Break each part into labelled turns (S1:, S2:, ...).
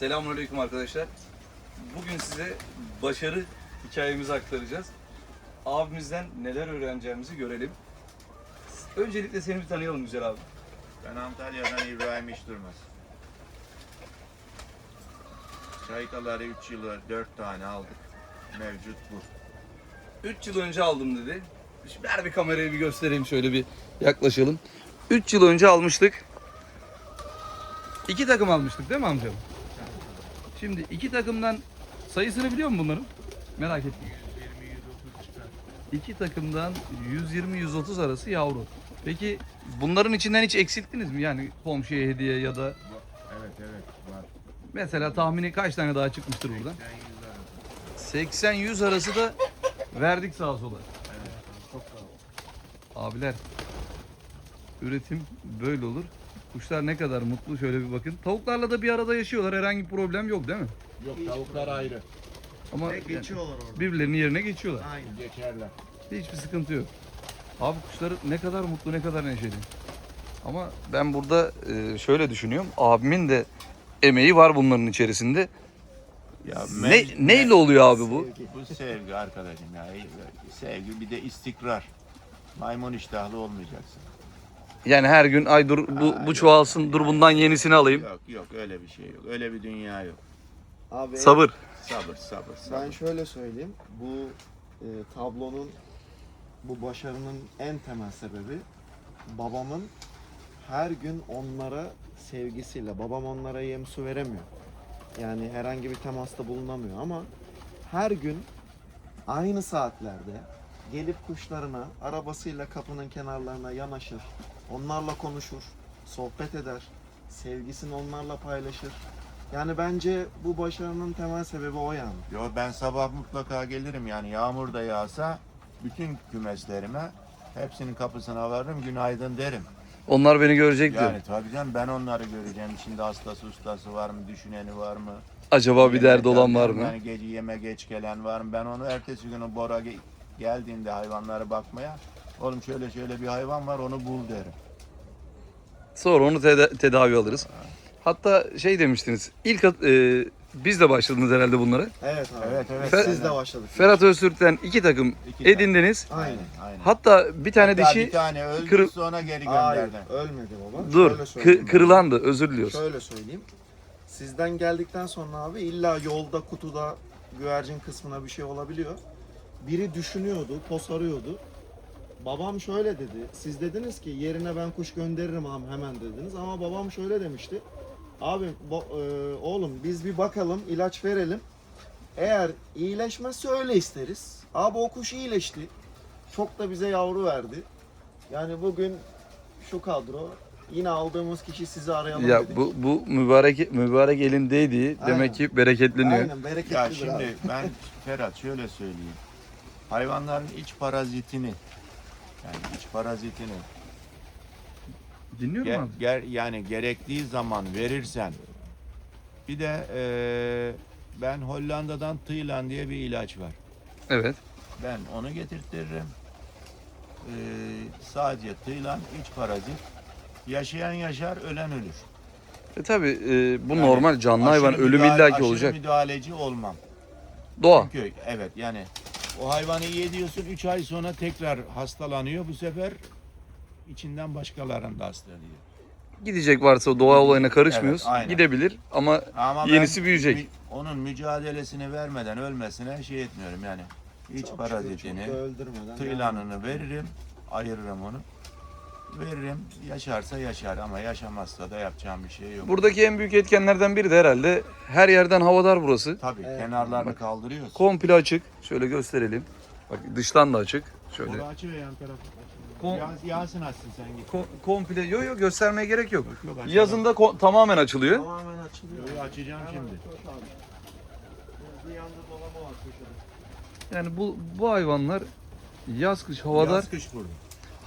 S1: Selamünaleyküm arkadaşlar. Bugün size başarı hikayemizi aktaracağız. Abimizden neler öğreneceğimizi görelim. Öncelikle seni bir tanıyalım güzel abi.
S2: Ben Antalya'dan İbrahim İş Durmaz. Çaykaları 3 yılı 4 tane aldık. Mevcut bu.
S1: 3 yıl önce aldım dedi. Şimdi ver bir kamerayı bir göstereyim şöyle bir yaklaşalım. 3 yıl önce almıştık. İki takım almıştık değil mi amcam? Şimdi iki takımdan sayısını biliyor musun bunların? Merak ettim. İki takımdan 120-130 arası yavru. Peki bunların içinden hiç eksilttiniz mi? Yani komşuya hediye ya da
S2: Evet evet var.
S1: mesela tahmini kaç tane daha çıkmıştır buradan?
S2: Ben yüzler.
S1: 80-100 arası da verdik sağa sola.
S2: Evet, çok sağ ol.
S1: Abiler üretim böyle olur. Kuşlar ne kadar mutlu şöyle bir bakın. Tavuklarla da bir arada yaşıyorlar. Herhangi bir problem yok değil mi?
S2: Yok tavuklar ayrı.
S1: Ama
S3: Ve
S1: yani
S3: geçiyorlar orada.
S1: birbirlerinin yerine geçiyorlar.
S3: Aynen.
S2: Geçerler.
S1: Hiçbir sıkıntı yok. Abi kuşlar ne kadar mutlu, ne kadar neşeli. Ama ben burada e, şöyle düşünüyorum. Abimin de emeği var bunların içerisinde.
S2: Ya
S1: Ne, neyle oluyor abi bu?
S3: Sevgi.
S2: Bu sevgi arkadaşım ya. Sevgi bir de istikrar. Maymun iştahlı olmayacaksın.
S1: Yani her gün ay dur bu,
S2: Aa,
S1: bu
S2: yok.
S1: çoğalsın dur bundan yenisini alayım.
S2: Yok yok öyle bir şey yok. Öyle bir dünya yok.
S3: Abi
S1: Sabır.
S2: Sabır sabır sabır.
S3: ben şöyle söyleyeyim. Bu e, tablonun bu başarının en temel sebebi babamın her gün onlara sevgisiyle. Babam onlara yem su veremiyor. Yani herhangi bir temasta bulunamıyor ama her gün aynı saatlerde gelip kuşlarına arabasıyla kapının kenarlarına yanaşır. Onlarla konuşur, sohbet eder, sevgisini onlarla paylaşır. Yani bence bu başarının temel sebebi o yani.
S2: Yo ben sabah mutlaka gelirim yani yağmur da yağsa bütün kümeslerime hepsinin kapısına varırım günaydın derim.
S1: Onlar beni görecek diyor.
S2: Yani tabii canım ben onları göreceğim. İçinde hastası ustası var mı, düşüneni var mı?
S1: Acaba bir derdi olan var mı?
S2: Yani gece yeme geç gelen var mı? Ben onu ertesi günü Bora ge- geldiğinde hayvanlara bakmaya oğlum şöyle şöyle bir hayvan var onu bul derim.
S1: Sonra onu teda- tedavi alırız. Hatta şey demiştiniz. İlk at- e, biz de başladınız herhalde bunlara.
S3: Evet abi.
S2: Evet, evet.
S3: Siz
S2: Aynen.
S3: de başladık.
S1: Ferhat Öztürk'ten iki takım
S2: İki tane.
S1: edindiniz.
S3: Aynen.
S2: Aynen.
S1: Hatta bir tane
S2: Hatta
S1: dişi
S2: bir tane öldü
S1: kırı-
S2: sonra geri
S3: Hayır,
S2: gönderdi.
S3: ölmedi baba.
S1: dur
S3: Şöyle
S1: kı-
S3: söyleyeyim.
S1: kırılandı. Özür diliyoruz.
S3: Şöyle söyleyeyim. Sizden geldikten sonra abi illa yolda kutuda güvercin kısmına bir şey olabiliyor. Biri düşünüyordu, posarıyordu. Babam şöyle dedi. Siz dediniz ki yerine ben kuş gönderirim abi hemen dediniz. Ama babam şöyle demişti. Abi bo- e, oğlum biz bir bakalım ilaç verelim. Eğer iyileşmezse öyle isteriz. Abi o kuş iyileşti. Çok da bize yavru verdi. Yani bugün şu kadro yine aldığımız kişi sizi arayalım
S1: Ya
S3: dedik.
S1: bu bu mübarek mübarek elindeydi.
S3: Aynen.
S1: Demek ki bereketleniyor.
S3: Aynen bereketlidir
S2: Ya
S3: abi.
S2: şimdi ben Ferhat şöyle söyleyeyim. Hayvanların iç parazitini yani iç parazitini
S1: Dinliyorum
S2: Ge-
S1: abi.
S2: ger- yani gerektiği zaman verirsen bir de eee, ben Hollanda'dan Tıylan diye bir ilaç var.
S1: Evet.
S2: Ben onu getirtirim. Eee sadece Tıylan iç parazit. Yaşayan yaşar, ölen ölür.
S1: E tabi bu
S2: Yani
S1: normal canlı hayvan ölüm
S2: müdahale-
S1: illaki
S2: aşırı
S1: olacak.
S2: müdahaleci olmam.
S1: Doğa.
S2: Çünkü evet yani o hayvanı iyi ediyorsun 3 ay sonra tekrar hastalanıyor. Bu sefer içinden başkalarını da hastalanıyor.
S1: Gidecek varsa doğa olayına karışmıyoruz.
S2: Evet, aynen.
S1: Gidebilir ama
S2: Ama ben
S1: yenisi büyüyecek.
S2: mü- onun mücadelesini vermeden ölmesine şey etmiyorum yani. İç
S3: Çok
S2: parazitini,
S3: şükür, çok da öldürmeden.
S2: tıylanını veririm, ayırırım onu. Veririm, yaşarsa yaşar ama yaşamazsa da yapacağım bir şey yok.
S1: Buradaki en büyük etkenlerden biri de herhalde her yerden havadar burası.
S2: Tabii
S3: Evet.
S2: kenarlarını kaldırıyoruz.
S1: Komple açık. Şöyle gösterelim. Bak dıştan da açık. Şöyle.
S2: Bunu açıyor yan tarafı.
S1: Kom-
S2: Yas- Yasin açsın sen git.
S1: Ko- komple yo yo göstermeye gerek yok.
S2: Yok, yok, açalım.
S1: Yazında ko- tamamen açılıyor.
S3: Tamamen açılıyor.
S2: Yo, açacağım
S3: Hemen
S2: şimdi.
S3: koş abi. Bir yanda dolabı var köşede.
S1: Yani bu bu hayvanlar yaz kış havadar,
S2: Yaz kış burada.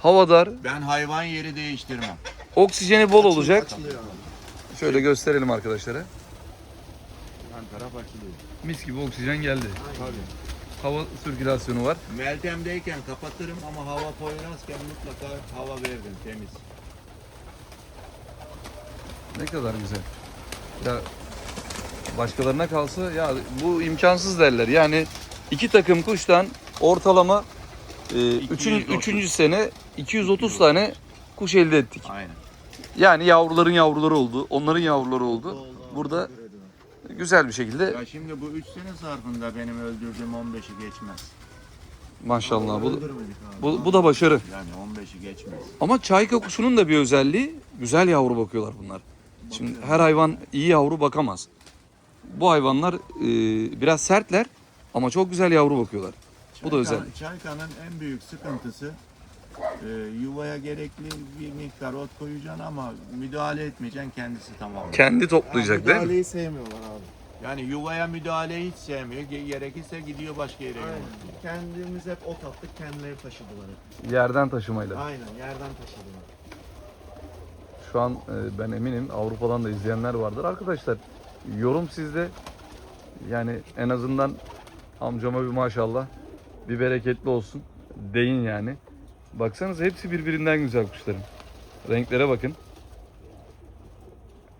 S1: Havadar,
S2: Ben hayvan yeri değiştirmem.
S1: oksijeni bol olacak. Şöyle gösterelim arkadaşlara.
S2: Yan taraf açılıyor.
S1: Mis gibi oksijen geldi.
S2: Tabii.
S1: Hava sirkülasyonu var.
S2: Meltem'deyken kapatırım ama hava poyrazken mutlaka hava veririm temiz.
S1: Ne kadar güzel. Ya Başkalarına kalsa ya bu imkansız derler. Yani iki takım kuştan ortalama e, üçün,
S2: 230.
S1: üçüncü sene 230 tane kuş elde ettik.
S2: Aynen.
S1: Yani yavruların yavruları oldu. Onların yavruları oldu. Burada güzel bir şekilde
S2: Ya şimdi bu 3 sene zarfında benim öldürdüğüm 15'i geçmez.
S1: maşallah bu,
S3: Öldürmedik abi.
S1: bu, bu da başarı.
S2: Yani 15'i geçmez.
S1: Ama çayka kuşunun da bir özelliği güzel yavru bakıyorlar bunlar. Şimdi her hayvan iyi yavru bakamaz. Bu hayvanlar e, biraz sertler ama çok güzel yavru bakıyorlar. Bu da özel.
S2: Çaykanın en büyük sıkıntısı e, yuvaya gerekli bir miktar ot koyacaksın ama müdahale etmeyeceksin kendisi tamamen.
S1: Kendi toplayacak değil mi?
S3: müdahaleyi sevmiyorlar abi.
S2: Yani yuvaya müdahaleyi hiç sevmiyor. Ge- Gerekirse gidiyor başka yere
S3: Aynen.
S2: yumurtluyor.
S3: Kendimiz hep ot attık, kendileri taşıdılar hep.
S1: Yerden taşımayla.
S3: Aynen, yerden taşıdılar.
S1: Şu an e, ben eminim Avrupa'dan da izleyenler vardır. Arkadaşlar yorum sizde. Yani en azından amcama bir maşallah bir bereketli olsun. Deyin yani. Baksanız hepsi birbirinden güzel kuşların. Renklere bakın.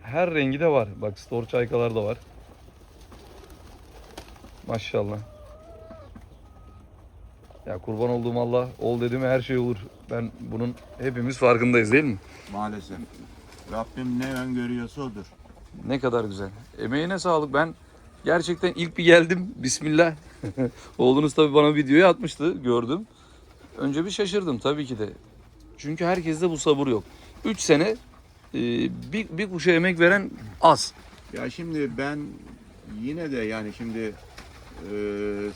S1: Her rengi de var. Bak stor çaykalar da var. Maşallah. Ya kurban olduğum Allah ol dedi mi her şey olur. Ben bunun hepimiz farkındayız değil mi?
S2: Maalesef. Rabbim ne öngörüyorsa odur.
S1: Ne kadar güzel. Emeğine sağlık. Ben gerçekten ilk bir geldim. Bismillah. Oğlunuz tabii bana videoyu atmıştı. Gördüm. Önce bir şaşırdım tabii ki de. Çünkü herkeste bu sabır yok. 3 sene e, bir, bir kuşa emek veren az.
S2: Ya şimdi ben yine de yani şimdi e,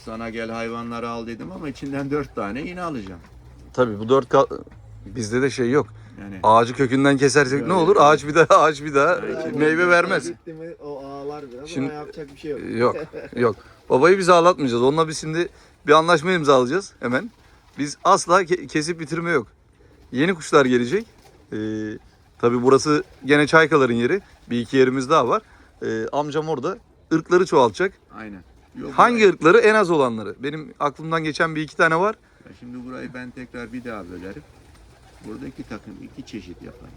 S2: sana gel hayvanları al dedim ama içinden dört tane yine alacağım.
S1: Tabii bu dört kal- bizde de şey yok.
S2: Yani
S1: Ağacı kökünden kesersek ne olur? Ağaç bir daha ağaç bir daha
S2: Yani
S1: meyve vermez.
S3: Gitti mi o ağlar biraz
S1: Şimdi-
S3: ama yapacak bir şey yok.
S1: Yok, yok. Babayı biz ağlatmayacağız. Onunla biz şimdi bir anlaşma imzalayacağız hemen. Biz asla ke- kesip bitirme yok. Yeni kuşlar gelecek. Ee, tabii burası gene Çaykaların yeri. Bir iki yerimiz daha var. Ee, amcam orada ırkları çoğaltacak.
S2: aynen. Yok,
S1: Hangi
S2: burayı-
S1: ırkları? En az olanları. Benim aklımdan geçen bir iki tane var.
S2: Ya Şimdi burayı ben tekrar bir daha bölerim. Burada iki takım, iki çeşit yaparım.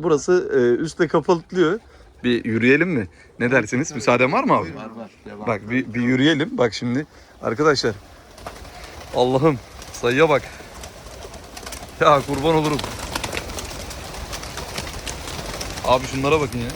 S1: Burası e, üstte kapalıtlıyor. Bir yürüyelim mi? Ne dersiniz? Müsaaden var mı abi?
S2: Var var. Devam.
S1: Bak bir, bir yürüyelim. Bak şimdi arkadaşlar. Allah'ım sayıya bak. Ya kurban olurum. Abi şunlara bakın ya.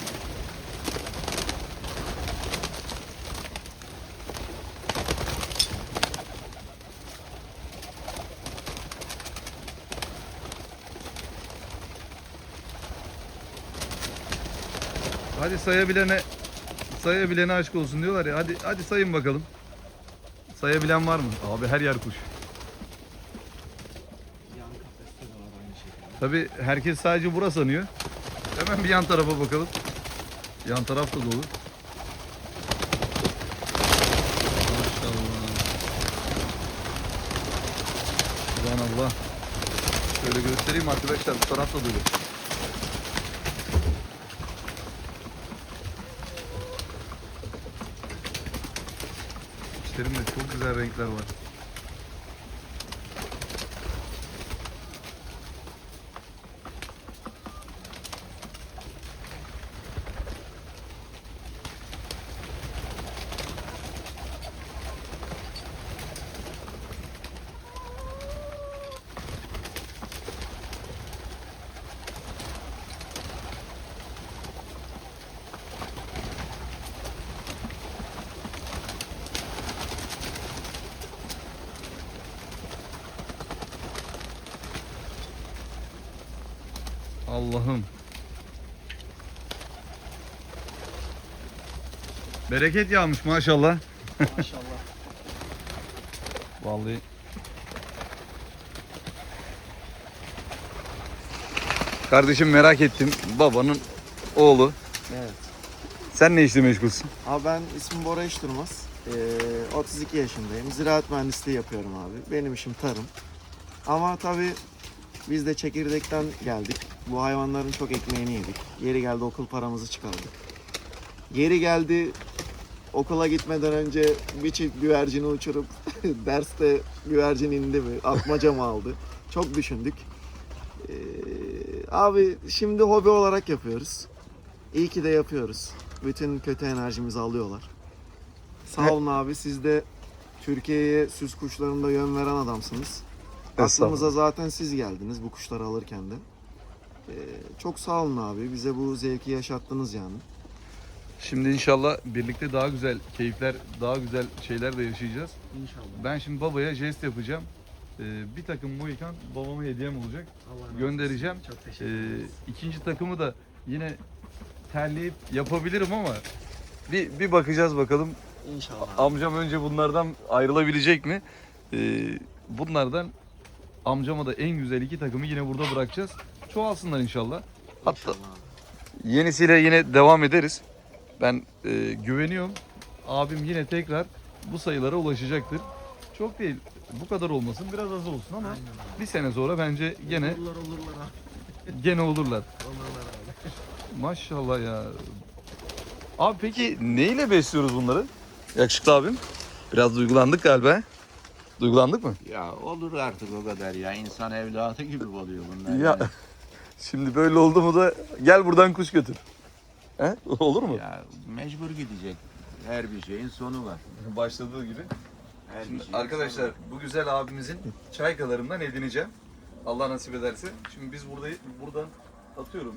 S1: Hadi sayabilene sayabilene aşk olsun diyorlar ya. Hadi hadi sayın bakalım. Sayabilen var mı? Abi her yer kuş.
S3: Yan kafeste de var aynı şekilde.
S1: Tabi herkes sadece bura sanıyor. Hemen bir yan tarafa bakalım. Yan taraf da dolu. Maşallah. Subhanallah. Şöyle göstereyim arkadaşlar bu taraf da dolu. İçlerinde çok güzel renkler var. Allah'ım. Bereket yağmış maşallah.
S3: Maşallah.
S1: Vallahi. Kardeşim merak ettim. Babanın oğlu.
S3: Evet.
S1: Sen ne işle meşgulsün?
S3: Abi ben ismim Bora İşturmaz. Ee, 32 yaşındayım. Ziraat mühendisliği yapıyorum abi. Benim işim tarım. Ama tabii biz de çekirdekten geldik. Bu hayvanların çok ekmeğini yedik. Yeri geldi okul paramızı çıkardık. Yeri geldi okula gitmeden önce bir çift güvercini uçurup derste güvercin indi mi, atmaca mı aldı? Çok düşündük. Ee, abi şimdi hobi olarak yapıyoruz. İyi ki de yapıyoruz. bütün kötü enerjimizi alıyorlar. Sağ olun abi siz de Türkiye'ye süs kuşlarında yön veren adamsınız. Aklımıza zaten siz geldiniz bu kuşları alırken de. Ee, çok sağ olun abi bize bu zevki yaşattınız yani.
S1: Şimdi inşallah birlikte daha güzel keyifler, daha güzel şeyler de yaşayacağız.
S3: İnşallah.
S1: Ben şimdi babaya jest yapacağım. Ee, bir takım Mohikan babama hediyem olacak. Göndereceğim.
S3: Çok
S1: Ee, ikinci takımı da yine terleyip yapabilirim ama bir, bir bakacağız bakalım.
S3: İnşallah.
S1: Amcam önce bunlardan ayrılabilecek mi? Ee, bunlardan amcama da en güzel iki takımı yine burada bırakacağız. Çoğalsınlar inşallah. Hatta yenisiyle yine devam ederiz. Ben e, güveniyorum. Abim yine tekrar bu sayılara ulaşacaktır. Çok değil. Bu kadar olmasın. Biraz az olsun ama bir sene sonra bence gene
S3: Olurlar olurlar abi.
S1: gene olurlar.
S3: Olurlar abi.
S1: Maşallah ya. Abi peki neyle besliyoruz bunları? Yakışıklı abim. Biraz duygulandık galiba. Duygulandık mı?
S2: Ya olur artık o kadar ya. İnsan evladı gibi oluyor bunlar.
S1: Ya
S2: yani.
S1: Şimdi böyle oldu mu da gel buradan kuş götür. He? Olur mu?
S2: Ya mecbur gidecek. Her bir şeyin sonu var.
S1: Başladığı gibi.
S2: Her
S1: Şimdi
S2: şeyin
S1: arkadaşlar
S2: sonu
S1: bu güzel abimizin çaykalarından edineceğim. Allah nasip ederse. Şimdi biz burada buradan atıyorum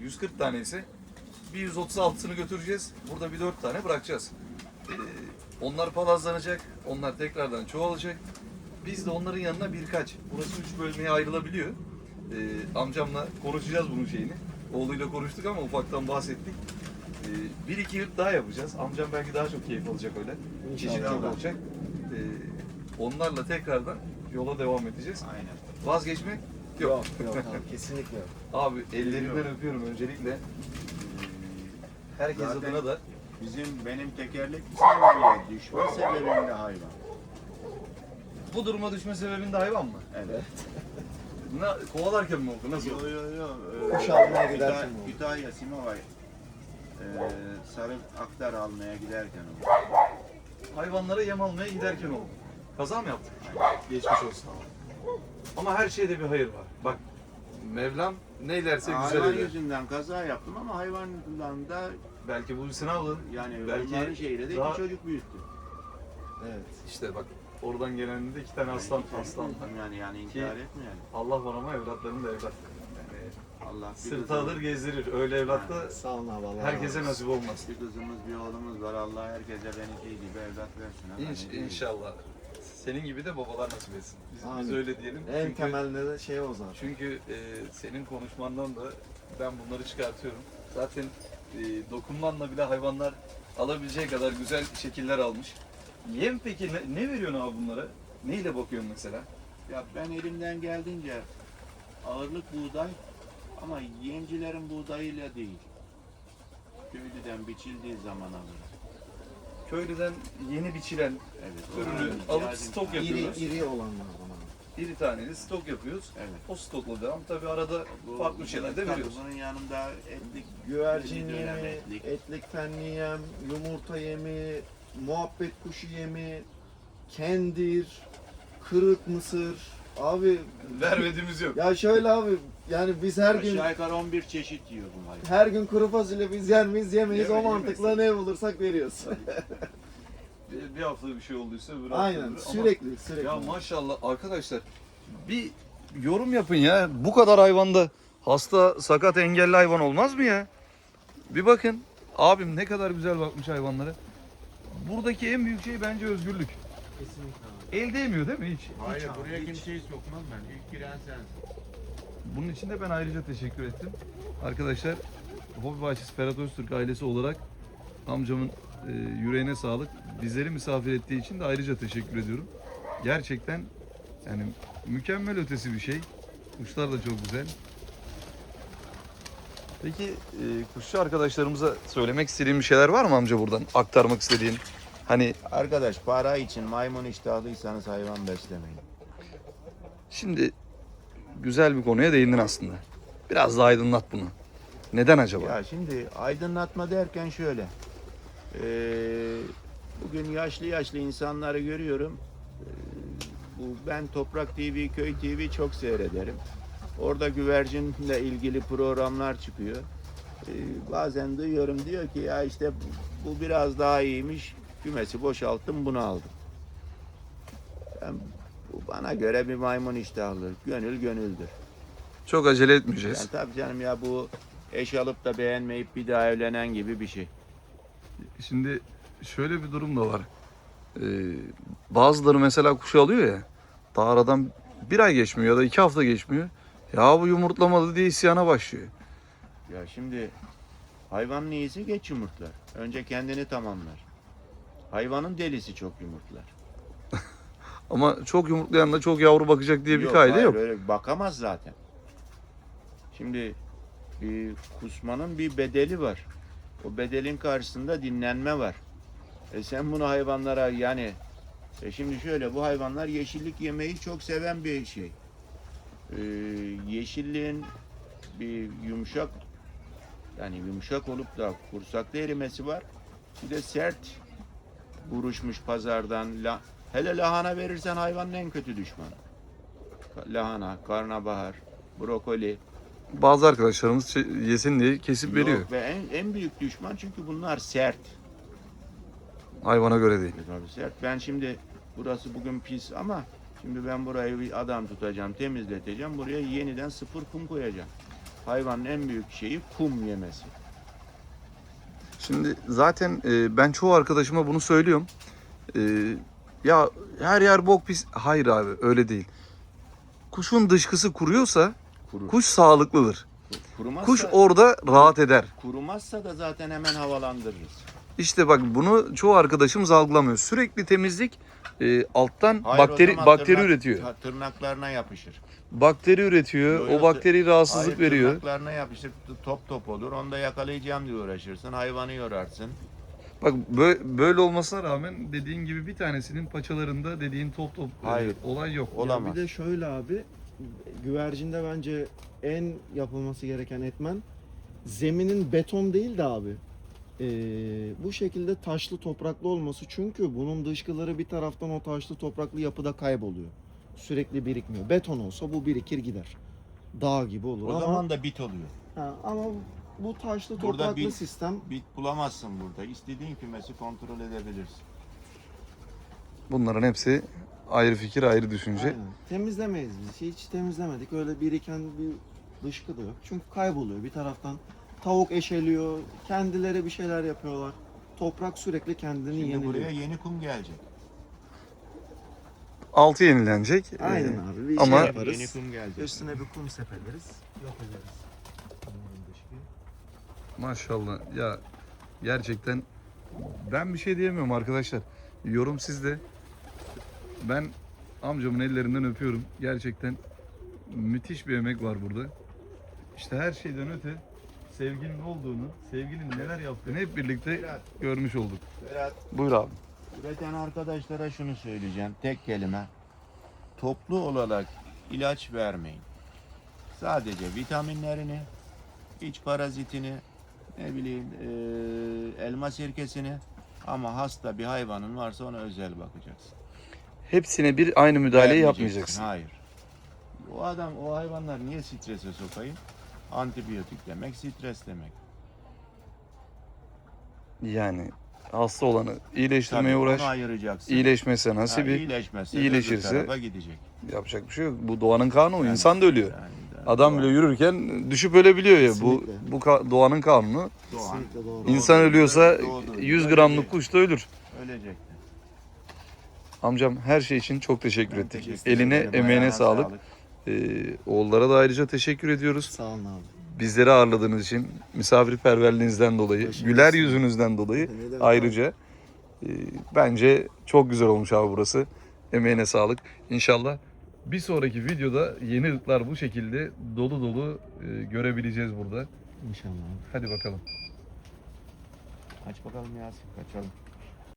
S1: e, 140 tanesi bir 136'sını götüreceğiz. Burada bir 4 tane bırakacağız. E, onlar palazlanacak. Onlar tekrardan çoğalacak. Biz de onların yanına birkaç. Burası 3 bölmeye ayrılabiliyor. E, amcamla konuşacağız bunun şeyini. Oğluyla konuştuk ama ufaktan bahsettik. E, bir iki yurt daha yapacağız. Amcam belki daha çok keyif alacak öyle. Çeşit çok olacak. Ee, onlarla tekrardan yola devam edeceğiz.
S2: Aynen.
S1: Vazgeçmek yok.
S3: Yok abi kesinlikle yok.
S1: Abi ellerinden öpüyorum öncelikle. Herkes
S2: Zaten-
S1: adına da
S2: Bizim benim tekerlek sandalyeye düşme sebebim de hayvan.
S1: bu duruma düşme sebebin de hayvan mı?
S2: Evet.
S1: Ne, kovalarken mi oldu? Nasıl oldu?
S2: yo yo.
S3: Kuş
S2: Ee,
S3: almaya giderken mi oldu?
S2: Kütahya Simavay. Ee, sarı aktar almaya giderken oldu.
S1: Hayvanlara yem almaya giderken oldu. Kaza mı yaptık?
S3: Geçmiş olsun abi.
S1: Ama her şeyde bir hayır var. Bak Mevlam neylerse güzel
S2: Hayvan
S1: eder.
S2: yüzünden kaza yaptım ama hayvanla da
S1: Belki bu bir sınavdı.
S2: yani
S1: Belki
S2: onların şeyle de
S1: daha-
S2: iki çocuk büyüttü.
S3: Evet.
S1: İşte bak oradan gelen de iki tane aslan aslan.
S2: Yani yani inkar
S1: Ki-
S2: etmeyelim.
S1: Allah var ama evlatlarının da evlat. Yani
S2: Allah bir
S1: sırtı
S2: kızımız-
S1: alır gezdirir. Öyle evlat da
S3: Sağ olun abi Allah
S1: herkese
S3: razı olsun.
S1: nasip olmaz.
S2: Bir kızımız bir oğlumuz var. Allah herkese benimki gibi evlat versin. ha.
S1: İnş,
S2: diyeyim?
S1: inşallah. Senin gibi de babalar nasip etsin. Biz, biz
S3: Amin.
S1: öyle diyelim.
S3: En
S1: çünkü,
S3: temelde de şey o zaten.
S1: çünkü e, senin konuşmandan da ben bunları çıkartıyorum. Zaten e, dokunmanla bile hayvanlar alabileceği kadar güzel şekiller almış. Yem peki ne, ne veriyorsun abi bunlara? Neyle bakıyorsun mesela?
S2: Ya ben elimden geldiğince ağırlık buğday ama yemcilerin buğdayıyla değil. Köylüden biçildiği zaman alırız.
S1: Köylüden yeni biçilen
S2: Evet.
S1: Ürünü
S2: Yani
S1: alıp
S2: ihtiyacın-
S1: stok
S3: İri,
S1: yapıyoruz.
S3: iri olanlardan abi.
S1: bir taneli stok yapıyoruz.
S2: Evet.
S1: O stokla devam. Tabii arada
S2: Bu-
S1: farklı şeyler de
S2: tabii
S1: veriyoruz.
S2: Bunun yanında etlik,
S3: Güvercin
S2: dönem
S3: yemi,
S2: etlik.
S3: etlik fenli yem, yumurta yemi, muhabbet kuşu yemi, kendir, kırık mısır. Abi
S1: Vermediğimiz yok.
S3: ya şöyle abi yani biz her gün
S2: Aşağı yukarı 11 çeşit yiyor bu hayvan.
S3: her gün kuru fasulye biz yer miyiz yemeyiz o
S2: Yeme-
S3: mantıkla ne bulursak veriyoruz.
S1: Bir, bir hafta bir şey olduysa bir hafta
S3: Aynen
S1: öbürü. Ama-
S3: sürekli sürekli.
S1: Ya maşallah arkadaşlar bir yorum yapın ya. Bu kadar hayvanda hasta, sakat, engelli hayvan olmaz mı ya? Bir bakın. Abim ne kadar güzel bakmış hayvanlara. Buradaki en büyük şey bence özgürlük.
S3: Kesinlikle abi.
S1: El değmiyor değil mi hiç?
S2: Hayır
S3: abi,
S2: buraya
S3: hiç.
S2: kimseyi sokmam ben. İlk giren sensin.
S1: Bunun için de ben ayrıca teşekkür ettim. Arkadaşlar Hobi Bahçesi Ferhat Öztürk ailesi olarak amcamın e, yüreğine sağlık. Bizleri misafir ettiği için de ayrıca teşekkür ediyorum. Gerçekten yani mükemmel ötesi bir şey. Kuşlar da çok güzel. Peki e, kuşçu arkadaşlarımıza söylemek istediğin bir şeyler var mı amca buradan? Aktarmak istediğin. Hani
S2: Arkadaş para için maymun iştahlıysanız hayvan beslemeyin.
S1: şimdi güzel bir konuya değindin aslında. Biraz daha aydınlat bunu. Neden acaba?
S2: Ya şimdi aydınlatma derken şöyle. Ee, bugün yaşlı yaşlı insanları görüyorum. Ee, bu ben Toprak TV, Köy TV çok seyrederim. Orada güvercinle ilgili programlar çıkıyor. Ee, bazen duyuyorum diyor ki ya işte bu, bu biraz daha iyiymiş. Kümesi boşalttım bunu aldım. Ben, bu bana göre bir maymun iştahlı. Gönül gönüldür.
S1: Çok acele etmeyeceğiz.
S2: Yani tabii canım ya bu eş alıp da beğenmeyip bir daha evlenen gibi bir şey.
S1: Şimdi şöyle bir durum da var. Ee, bazıları mesela kuşu alıyor ya. Daha aradan bir ay geçmiyor ya da iki hafta geçmiyor. Ya bu yumurtlamadı diye isyana başlıyor.
S2: Ya şimdi hayvanın iyisi geç yumurtlar. Önce kendini tamamlar. Hayvanın delisi çok yumurtlar.
S1: Ama çok yumurtlayan da çok yavru bakacak diye bir kaide
S2: hayır,
S1: yok.
S2: Öyle bakamaz zaten. Şimdi bir kusmanın bir bedeli var. O bedelin karşısında dinlenme var. E sen bunu hayvanlara yani e şimdi şöyle bu hayvanlar yeşillik yemeyi çok seven bir şey. Ee, yeşilliğin bir yumuşak yani yumuşak olup da kursakta erimesi var. Bir de sert vuruşmuş pazardan. La, hele lahana verirsen hayvanın en kötü düşmanı lahana, karnabahar, brokoli.
S1: Bazı arkadaşlarımız yesin diye kesip veriyor.
S2: Yok, ve en, en büyük düşman çünkü bunlar sert.
S1: Hayvana göre değil.
S2: Tabii sert. Ben şimdi burası bugün pis ama şimdi ben burayı bir adam tutacağım, temizleteceğim. Buraya yeniden sıfır kum koyacağım. Hayvanın en büyük şeyi kum yemesi.
S1: Şimdi zaten e, ben çoğu arkadaşıma bunu söylüyorum. E, ya her yer bok pis. Hayır abi öyle değil. Kuşun dışkısı kuruyorsa
S2: Kurur.
S1: kuş sağlıklıdır.
S2: Kurumazsa,
S1: Kuş orada rahat eder.
S2: kurumazsa da zaten hemen havalandırırız.
S1: İşte bak bunu çoğu arkadaşımız algılamıyor. Sürekli temizlik e, alttan
S2: Hayır, o
S1: bakteri
S2: zaman
S1: bakteri
S2: tırnak-
S1: üretiyor.
S2: ta- Tırnaklarına yapışır.
S1: Bakteri üretiyor.
S2: Yo, yo,
S1: o bakteri rahatsızlık
S2: Hayır,
S1: veriyor.
S2: Tırnaklarına yapışır, top top olur. Onu da yakalayacağım diye uğraşırsın. Hayvanı yorarsın.
S1: Bak bö- böyle olmasına rağmen dediğin gibi bir tanesinin paçalarında dediğin top top e,
S2: Hayır.
S1: olay yok.
S2: Olamaz.
S3: Bir de şöyle abi, güvercinde bence en yapılması gereken etmen zeminin beton değil de abi. Ee, bu şekilde taşlı topraklı olması çünkü bunun dışkıları bir taraftan o taşlı topraklı yapıda kayboluyor. Sürekli birikmiyor. Beton olsa bu birikir gider. Dağ gibi olur
S2: O
S3: ama
S2: zaman da bit oluyor.
S3: ha, ama bu taşlı
S2: Burada
S3: topraklı
S2: bir-
S3: sistem
S2: Bit bulamazsın burada. İstediğin kümesi kontrol edebilirsin.
S1: Bunların hepsi ayrı fikir, ayrı düşünce.
S3: Aynen. Temizlemeyiz biz. Hiç temizlemedik. Öyle biriken bir dışkı da yok. Çünkü kayboluyor bir taraftan. Tavuk eşeliyor. Kendileri bir şeyler yapıyorlar. Toprak sürekli kendini
S2: Şimdi
S3: yeniliyor.
S2: buraya yeni kum gelecek.
S1: Altı yenilenecek.
S3: Aynen
S1: Ee,
S3: abi. Bir
S1: ama-
S3: şey yaparız.
S2: Yeni kum gelecek.
S3: Üstüne bir kum sepeleriz. Yok ederiz. Bunların.
S1: Maşallah ya gerçekten ben bir şey diyemiyorum arkadaşlar. Yorum sizde. Ben amcamın ellerinden öpüyorum. Gerçekten müthiş bir emek var burada. İşte her şeyden öte sevginin olduğunu, sevginin neler yaptığını hep birlikte görmüş olduk.
S2: Berat,
S1: Buyur abi.
S2: üreten arkadaşlara şunu söyleyeceğim. Tek kelime. Toplu olarak ilaç vermeyin. Sadece vitaminlerini, iç parazitini, ne bileyim eee, elma sirkesini ama hasta bir hayvanın varsa ona özel bakacaksın.
S1: Hepsine bir aynı müdahaleyi
S2: Vermeyeceksin,
S1: yapmayacaksın.
S2: Hayır. O adam, o hayvanlar niye strese sokayım? Antibiyotik demek, stres demek.
S1: Yani hasta olanı iyileştirmeye
S2: Tabii,
S1: uğraş.
S2: Onu ayıracaksın. İyileşmezse
S1: iyileşirse-
S2: öbür tarafa gidecek.
S1: Yapacak bir şey yok. Bu doğanın kanunu.
S2: Yani-
S1: İnsan da ölüyor.
S2: Yani da-
S1: Adam bile yürürken düşüp ölebiliyor ya. Bu
S3: Kesinlikle.
S1: bu ka- doğanın kanunu.
S2: Doğan
S3: Kesinlikle doğru.
S2: Doğru.
S1: İnsan ölüyorsa
S2: Doğru.
S1: 100
S2: Öyle
S1: gramlık kuş da ölür.
S2: ölecek.
S1: Amcam her şey için çok teşekkür
S2: Ben
S1: ettik.
S2: teşekkür
S1: Eline,
S2: ederim.
S1: emeğine
S2: Ayağına
S1: sağlık. Ee, oğullara da ayrıca teşekkür ediyoruz.
S3: Sağ olun abi.
S1: Bizleri ağırladığınız için, misafirperverliğinizden dolayı,
S3: Başınız
S1: güler yüzünüzden dolayı
S3: Ne demek
S1: ayrıca. Ee, bence çok güzel olmuş abi burası. Emeğine sağlık. İnşallah bir sonraki videoda yeni ırklar bu şekilde dolu dolu e, görebileceğiz burada.
S3: İnşallah.
S1: Hadi bakalım.
S2: Aç bakalım Yasin kaçalım.